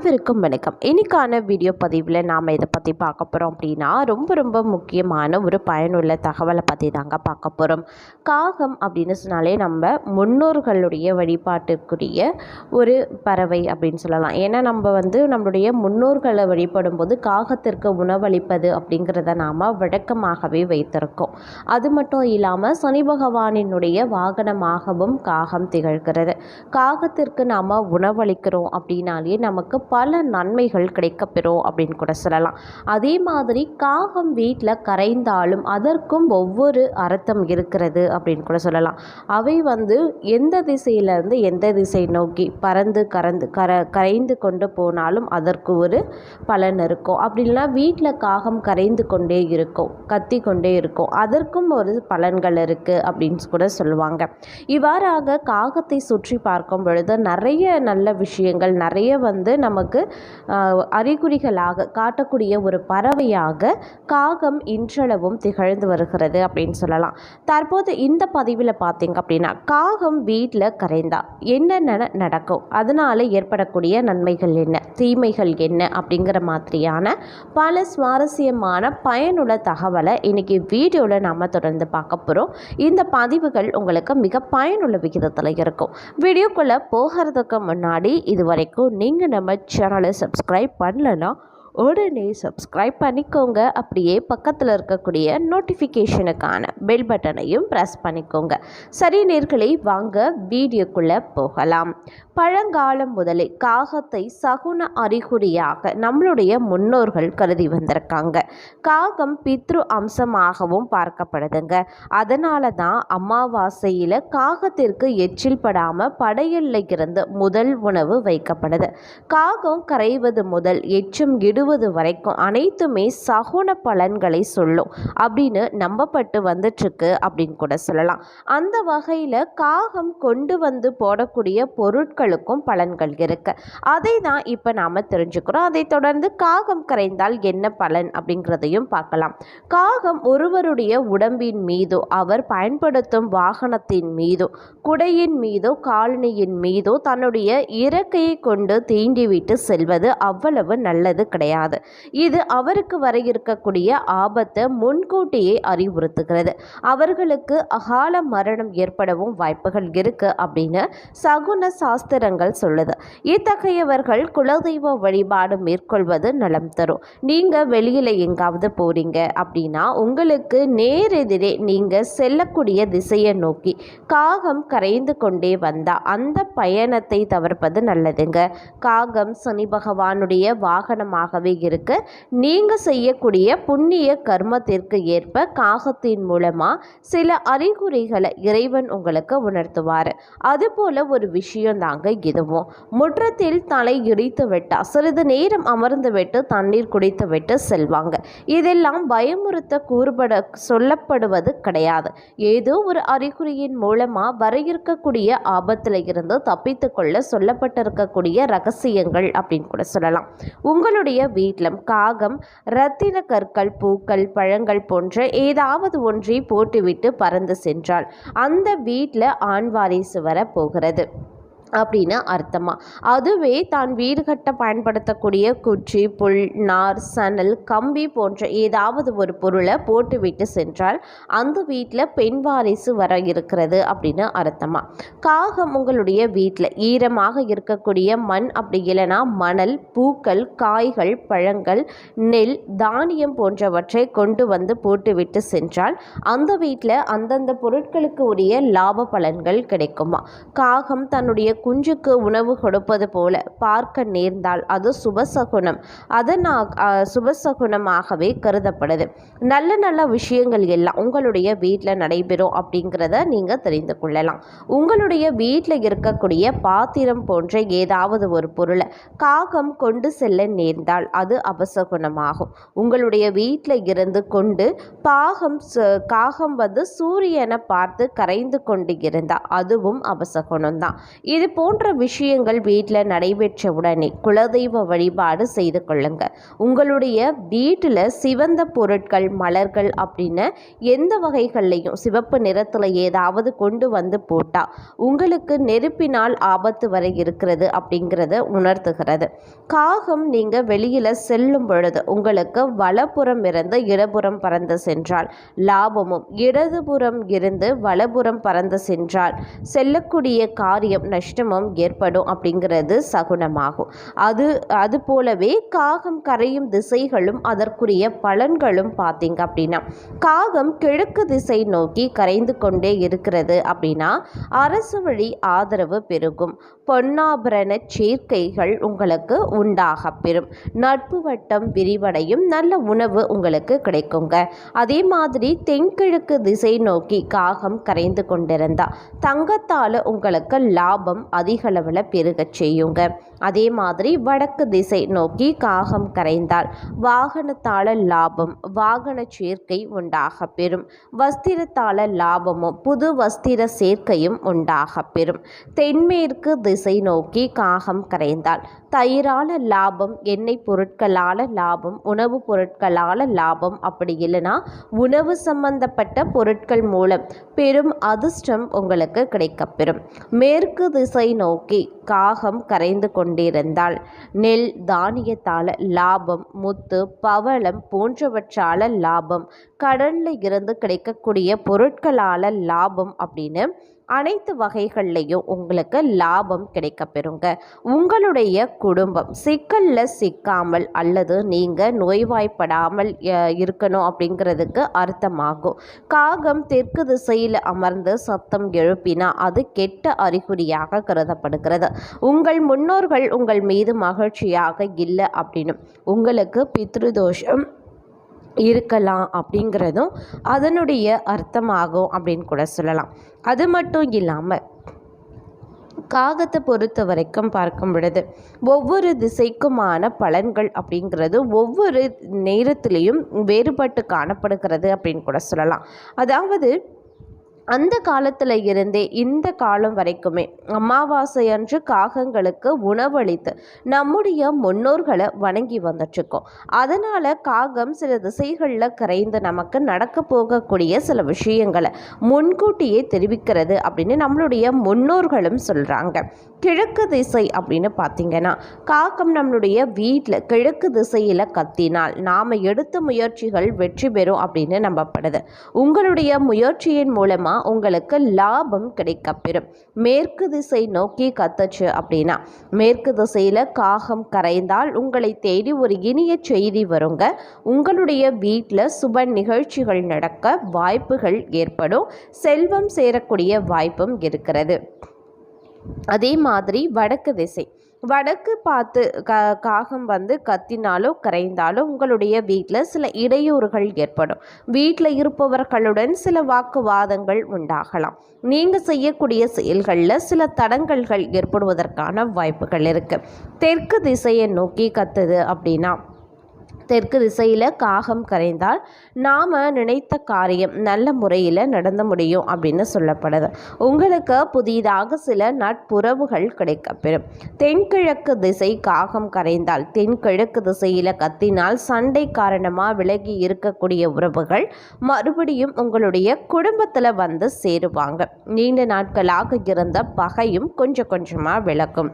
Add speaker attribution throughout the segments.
Speaker 1: அனைவருக்கும் வணக்கம். இன்றைக்கான வீடியோ பதிவில் நாம் இதை பற்றி பார்க்க போகிறோம் அப்படின்னா ரொம்ப ரொம்ப முக்கியமான ஒரு பயனுள்ள தகவலை பற்றி தாங்க பார்க்க போகிறோம் காகம் அப்படின்னு சொன்னாலே நம்ம முன்னோர்களுடைய வழிபாட்டுக்குரிய ஒரு பறவை அப்படின்னு சொல்லலாம். ஏன்னா நம்ம வந்து நம்மளுடைய முன்னோர்களை வழிபடும் போது காகத்திற்கு உணவளிப்பது அப்படிங்கிறத நாம் வழக்கமாகவே வைத்திருக்கோம். அது மட்டும் இல்லாமல் சனி பகவானினுடைய வாகனமாகவும் காகம் திகழ்கிறது. காகத்திற்கு நாம் உணவளிக்கிறோம் அப்படின்னாலே நமக்கு பல நன்மைகள் கிடைக்கப்பெறும் அப்படின்னு கூட சொல்லலாம். அதே மாதிரி காகம் வீட்டில் கரைந்தாலும் அதற்கும் ஒவ்வொரு அர்த்தம் இருக்கிறது அப்படின்னு கூட சொல்லலாம். அவை வந்து எந்த திசையிலேருந்து எந்த திசை நோக்கி பறந்து கறந்து கர கரைந்து கொண்டு போனாலும் அதற்கு ஒரு பலன் இருக்கும். அப்படி இல்லைன்னா வீட்டில் காகம் கரைந்து கொண்டே இருக்கும் கத்தி கொண்டே இருக்கும். அதற்கும் ஒரு பலன்கள் இருக்குது அப்படின்னு கூட சொல்லுவாங்க. இவ்வாறாக காகத்தை சுற்றி பார்க்கும் பொழுது நிறைய நல்ல விஷயங்கள் நிறைய வந்து நம்ம நமக்கு அறிகுறிகளாக காட்டக்கூடிய ஒரு பறவையாக காகம் இன்றளவும் திகழ்ந்து வருகிறது அப்படின்னு சொல்லலாம். தற்போது இந்த பதிவில் பார்த்தீங்க அப்படின்னா காகம் வீட்டில் கரைந்தா என்னென்ன நடக்கும்? அதனால ஏற்படக்கூடிய நன்மைகள் என்ன? தீமைகள் என்ன? அப்படிங்கிற மாதிரியான பல சுவாரஸ்யமான பயனுள்ள தகவலை இன்னைக்கு வீடியோவில் நாம் தொடர்ந்து பார்க்க போகிறோம் இந்த பதிவுகள் உங்களுக்கு மிக பயனுள்ள விகிதத்தில் இருக்கும். வீடியோக்குள்ளே போகிறதுக்கு முன்னாடி இது வரைக்கும் நீங்கள் நம்ம சேனலை சப்ஸ்கிரைப் பண்ணலன்னா உடனே சப்ஸ்கிரைப் பண்ணிக்கோங்க. அப்படியே பக்கத்தில் இருக்கக்கூடிய நோட்டிஃபிகேஷனுக்கான பெல் பட்டனையும் ப்ரெஸ் பண்ணிக்கோங்க. சரி நேர்களை வாங்க வீடியோக்குள்ளே போகலாம். பழங்காலம் முதலே காகத்தை சகுன அறிகுறியாக நம்மளுடைய முன்னோர்கள் கருதி வந்திருக்காங்க. காகம் பித்ரு அம்சமாகவும் பார்க்கப்படுதுங்க. அதனால தான் அமாவாசையில் காகத்திற்கு எச்சில் படாமல் படையல்ல இருந்து முதல் உணவு வைக்கப்படுது. காகம் கரைவது முதல் எச்சும் இடு விடுவது வரைக்கும் அனைத்துமே சகுன பலன்களை சொல்லும். அப்படின்னு நம்பப்பட்டு வந்துட்டுருக்கு அப்படின்னு கூட சொல்லலாம். அந்த வகையில் காகம் கொண்டு வந்து போடக்கூடிய பொருட்களுக்கும் பலன்கள் இருக்கு. அதை தான் இப்போ நாம் தெரிஞ்சுக்கிறோம். அதை தொடர்ந்து காகம் கரைந்தால் என்ன பலன் அப்படிங்கிறதையும் பார்க்கலாம். காகம் ஒருவருடைய உடம்பின் மீதோ அவர் பயன்படுத்தும் வாகனத்தின் மீதோ குடையின் மீதோ காலனியின் மீதோ தன்னுடைய இறக்கையை கொண்டு தீண்டிவிட்டு செல்வது அவ்வளவு நல்லது கிடையாது. கிடையாது. இது அவருக்கு வர இருக்கக்கூடிய ஆபத்தை முன்கூட்டியே அறிவுறுத்துகிறது. அவர்களுக்கு அகால மரணம் ஏற்படவும் வாய்ப்புகள் இருக்கு அப்படின்னு சகுன சாஸ்திரங்கள் சொல்லுது. இத்தகையவர்கள் குலதெய்வ வழிபாடு மேற்கொள்வது நலம் தரும். நீங்க வெளியில எங்காவது போறீங்க அப்படின்னா உங்களுக்கு நேரெதிரே நீங்க செல்லக்கூடிய திசையை நோக்கி காகம் கரைந்து கொண்டே வந்தா அந்த பயணத்தை தவிர்ப்பது நல்லதுங்க. காகம் சனி பகவானுடைய வாகனமாக வாகனமாகவே இருக்கு. நீங்கள் செய்யக்கூடிய புண்ணிய கர்மத்திற்கு ஏற்ப காகத்தின் மூலமாக சில அறிகுறிகளை இறைவன் உங்களுக்கு உணர்த்துவார். அதுபோல ஒரு விஷயம் தாங்க இதுவும். முற்றத்தில் தலை இடித்து விட்டால் சிறிது நேரம் அமர்ந்து விட்டு தண்ணீர் குடித்து விட்டு செல்வாங்க. இதெல்லாம் பயமுறுத்த கூறுபட சொல்லப்படுவது கிடையாது. ஏதோ ஒரு அறிகுறியின் மூலமாக வர இருக்கக்கூடிய ஆபத்தில் இருந்து தப்பித்து கொள்ள சொல்லப்பட்டிருக்கக்கூடிய ரகசியங்கள் அப்படின்னு கூட சொல்லலாம். உங்களுடைய வீட்டிலும் காகம் ரத்தின கற்கள் பூக்கள் பழங்கள் போன்ற ஏதாவது ஒன்றை போட்டுவிட்டு பறந்து சென்றால் அந்த வீட்டில் ஆண் வாரிசு வர போகிறது. அப்படின்னு அர்த்தமா. அதுவே தான் வீடு கட்ட பயன்படுத்தக்கூடிய குச்சி புல் நார் சணல் கம்பி போன்ற ஏதாவது ஒரு பொருளை போட்டுவிட்டு சென்றால் அந்த வீட்டில் பெண் வாரிசு வர இருக்கிறது அப்படின்னு அர்த்தமா. காகம் உங்களுடைய வீட்டில் ஈரமாக இருக்கக்கூடிய மண் அப்படி இல்லைன்னா மணல் பூக்கள் காய்கள் பழங்கள் நெல் தானியம் போன்றவற்றை கொண்டு வந்து போட்டுவிட்டு சென்றால் அந்த வீட்டில் அந்தந்த பொருட்களுக்கு உரிய லாப பலன்கள் கிடைக்குமா. காகம் தன்னுடைய குஞ்சுக்கு உணவு கொடுப்பது போல பார்க்க நேர்ந்தால் அது சுபசகுணம். அதனா சுபசகுணமாகவே கருதப்படுது. நல்ல நல்ல விஷயங்கள் எல்லாம் உங்களுடைய வீட்டில் நடைபெறும் அப்படிங்கிறத நீங்கள் தெரிந்து கொள்ளலாம். உங்களுடைய வீட்டில் இருக்கக்கூடிய பாத்திரம் போன்ற ஏதாவது ஒரு பொருளை காகம் கொண்டு செல்ல நேர்ந்தால் அது அபசகுணமாகும். உங்களுடைய வீட்டில் இருந்து கொண்டு பாகம் ச- காகம் வந்து சூரியனை பார்த்து கரைந்து கொண்டு இருந்தால் அதுவும் அபசகுணம் தான் இது போன்ற விஷயங்கள் வீட்டில் நடைபெற்ற உடனே குலதெய்வ வழிபாடு செய்து கொள்ளுங்க. உங்களுடைய வீட்டில் சிவந்த பொருட்கள் மலர்கள் அப்படின்னு எந்த வகைகள்லையும் சிவப்பு நிறத்தில் ஏதாவது கொண்டு வந்து போட்டால் உங்களுக்கு நெருப்பினால் ஆபத்து வரை இருக்கிறது அப்படிங்கிறத உணர்த்துகிறது. காகம் நீங்கள் வெளியில் செல்லும் பொழுது உங்களுக்கு வலப்புறம் இருந்து இடப்புறம் பறந்து சென்றால் லாபமும் இடதுபுறம் இருந்து வலப்புறம் பறந்து சென்றால் செல்லக்கூடிய காரியம் நஷ்டம் நஷ்டமும் ஏற்படும் அப்படிங்கிறது சகுனமாகும். அது அது போலவே காகம் கரையும் திசைகளும் அதற்குரிய பலன்களும் பார்த்தீங்க அப்படின்னா காகம் கிழக்கு திசை நோக்கி கரைந்து கொண்டே இருக்கிறது அப்படின்னா அரசு வழி ஆதரவு பெருகும். பொன்னாபரண சேர்க்கைகள் உங்களுக்கு உண்டாக பெறும். நட்பு வட்டம் விரிவடையும் நல்ல உணவு உங்களுக்கு கிடைக்குங்க. அதே மாதிரி தென்கிழக்கு திசை நோக்கி காகம் கரைந்து கொண்டிருந்தா தங்கத்தால் உங்களுக்கு லாபம் அதிக அளவில் பெருகச் செய்யுங்க. அதே மாதிரி வடக்கு திசை நோக்கி காகம் கரைந்தால் வாகனத்தால் லாபம் வாகன சேர்க்கை உண்டாக பெறும். வஸ்திரத்தால் லாபமும் புது வஸ்திர சேர்க்கையும் உண்டாக பெறும். தென்மேற்கு திசை நோக்கி காகம் கரைந்தால் தயிரான லாபம் எண்ணெய் பொருட்களால் லாபம் உணவு பொருட்களால் லாபம் அப்படி இல்லைன்னா உணவு சம்பந்தப்பட்ட பொருட்கள் மூலம் பெரும் அதிர்ஷ்டம் உங்களுக்கு கிடைக்கப்பெறும். மேற்கு திசை நோக்கி காகம் கரைந்து கொண்டிருந்தால் நெல் தானியத்தால் லாபம் முத்து பவளம் போன்றவற்றால் லாபம் கடலில் இருந்து கிடைக்கக்கூடிய பொருட்களால் லாபம் அப்படின்னு அனைத்து வகைகள்லையும் உங்களுக்கு லாபம் கிடைக்கப்பெறுங்க. உங்களுடைய குடும்பம் சிக்கலில் சிக்காமல் அல்லது நீங்கள் நோய்வாய்ப்படாமல் இருக்கணும் அப்படிங்கிறதுக்கு அர்த்தமாகும். காகம் தெற்கு திசையில் அமர்ந்து சத்தம் எழுப்பினா அது கெட்ட அறிகுறியாக கருதப்படுகிறது. உங்கள் முன்னோர்கள் உங்கள் மீது மகிழ்ச்சியாக இல்லை அப்படின்னு உங்களுக்கு பித்ருதோஷம் இருக்கலாம் அப்படிங்கிறதும் அதனுடைய அர்த்தமாகும் அப்படின்னு கூட சொல்லலாம். அது மட்டும் இல்லாமல் காகத்தை பொறுத்த வரைக்கும் பார்க்கும் பொழுது ஒவ்வொரு திசைக்குமான பலன்கள் அப்படிங்கிறது ஒவ்வொரு நேரத்திலையும் வேறுபட்டு காணப்படுகிறது அப்படின்னு கூட சொல்லலாம். அதாவது அந்த காலத்தில் இருந்தே இந்த காலம் வரைக்குமே அமாவாசை அன்று காகங்களுக்கு உணவளித்து நம்முடைய முன்னோர்களை வணங்கி வந்துட்டுருக்கோம். அதனால் காகம் சில திசைகளில் கரைந்து நமக்கு நடக்க போகக்கூடிய சில விஷயங்களை முன்கூட்டியே தெரிவிக்கிறது அப்படின்னு நம்மளுடைய முன்னோர்களும் சொல்கிறாங்க கிழக்கு திசை அப்படின்னு பார்த்தீங்கன்னா காகம் நம்மளுடைய வீட்டில் கிழக்கு திசையில் கத்தினால் நாம் எடுத்த முயற்சிகள் வெற்றி பெறும் அப்படின்னு நம்பப்படுது. உங்களுடைய முயற்சியின் மூலமாக உங்களுக்கு லாபம் கிடைக்கப்பெறும். மேற்கு திசை நோக்கி கத்துச்சு அப்படின்னா மேற்கு திசையில் காகம் கரைந்தால் உங்களை தேடி ஒரு இனிய செய்தி வருங்க. உங்களுடைய வீட்டில் சுப நிகழ்ச்சிகள் நடக்க வாய்ப்புகள் ஏற்படும். செல்வம் சேரக்கூடிய வாய்ப்பும் இருக்கிறது. அதே மாதிரி வடக்கு திசை. வடக்கு பார்த்து க காகம் வந்து கத்தினாலோ கரைந்தாலோ உங்களுடைய வீட்டில் சில இடையூறுகள் ஏற்படும். வீட்டில் இருப்பவர்களுடன் சில வாக்குவாதங்கள் உண்டாகலாம். நீங்கள் செய்யக்கூடிய செயல்களில் சில தடங்கல்கள் ஏற்படுவதற்கான வாய்ப்புகள் இருக்குது தெற்கு திசையை நோக்கி கத்துது அப்படின்னா தெற்கு திசையில் காகம் கரைந்தால் நாம் நினைத்த காரியம் நல்ல முறையில் நடந்து முடியும் அப்படின்னு சொல்லப்படுது. உங்களுக்கு புதிதாக சில நட்புறவுகள் கிடைக்கப்பெறும். தென்கிழக்கு திசை காகம் கரைந்தால் தென்கிழக்கு திசையில் கத்தினால் சண்டை காரணமாக விலகி இருக்கக்கூடிய உறவுகள் மறுபடியும் உங்களுடைய குடும்பத்தில் வந்து சேருவாங்க. நீண்ட நாட்களாக இருந்த பகையும் கொஞ்சம் கொஞ்சமாக விளக்கும்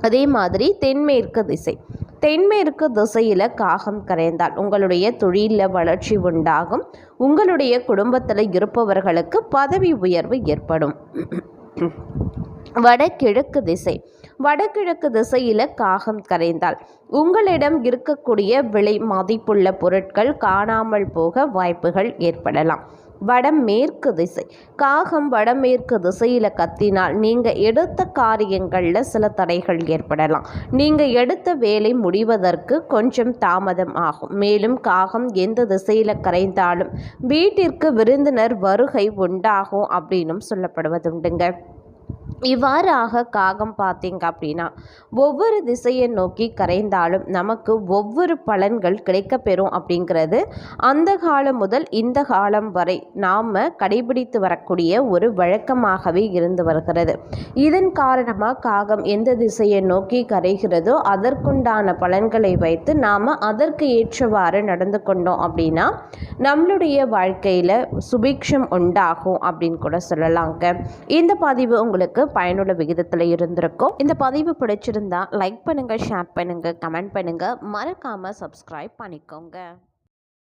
Speaker 1: அதே மாதிரி தென்மேற்கு திசை. தென்மேற்கு திசையில் காகம் கரைந்தால் உங்களுடைய தொழிலில் வளர்ச்சி உண்டாகும். உங்களுடைய குடும்பத்தில் இருப்பவர்களுக்கு பதவி உயர்வு ஏற்படும். வடகிழக்கு திசை. வடகிழக்கு திசையில் காகம் கரைந்தால் உங்களிடம் இருக்கக்கூடிய விலை மதிப்புள்ள பொருட்கள் காணாமல் போக வாய்ப்புகள் ஏற்படலாம். வடமேற்கு திசை. காகம் வடமேற்கு திசையில் கத்தினால் நீங்கள் எடுத்த காரியங்களில் சில தடைகள் ஏற்படலாம். நீங்கள் எடுத்த வேலை முடிவதற்கு கொஞ்சம் தாமதம் ஆகும். மேலும் காகம் எந்த திசையில் கரைந்தாலும் வீட்டிற்கு விருந்தினர் வருகை உண்டாகும் அப்படின்னும் சொல்லப்படுவதுண்டுங்க. இவ்வாறாக காகம் பார்த்தீங்க அப்படின்னா ஒவ்வொரு திசையை நோக்கி கரைந்தாலும் நமக்கு ஒவ்வொரு பலன்கள் கிடைக்கப்பெறும் அப்படிங்கிறது அந்த காலம் முதல் இந்த காலம் வரை நாம் கடைபிடித்து வரக்கூடிய ஒரு வழக்கமாகவே இருந்து வருகிறது. இதன் காரணமாக காகம் எந்த திசையை நோக்கி கரைகிறதோ அதற்குண்டான பலன்களை வைத்து நாம் அதற்கு ஏற்றவாறு நடந்து கொண்டோம் அப்படின்னா நம்மளுடைய வாழ்க்கையில் சுபிக்ஷம் உண்டாகும் அப்படின்னு கூட சொல்லலாங்க. இந்த பதிவு உங்களுக்கு உங்களுக்கு பயனுள்ள விகிதத்தில் இருந்திருக்கும். இந்த பதிவு பிடிச்சிருந்தா லைக் பண்ணுங்கள் ஷேர் பண்ணுங்கள் கமெண்ட் பண்ணுங்கள் மறக்காமல் சப்ஸ்கிரைப் பண்ணிக்கோங்க.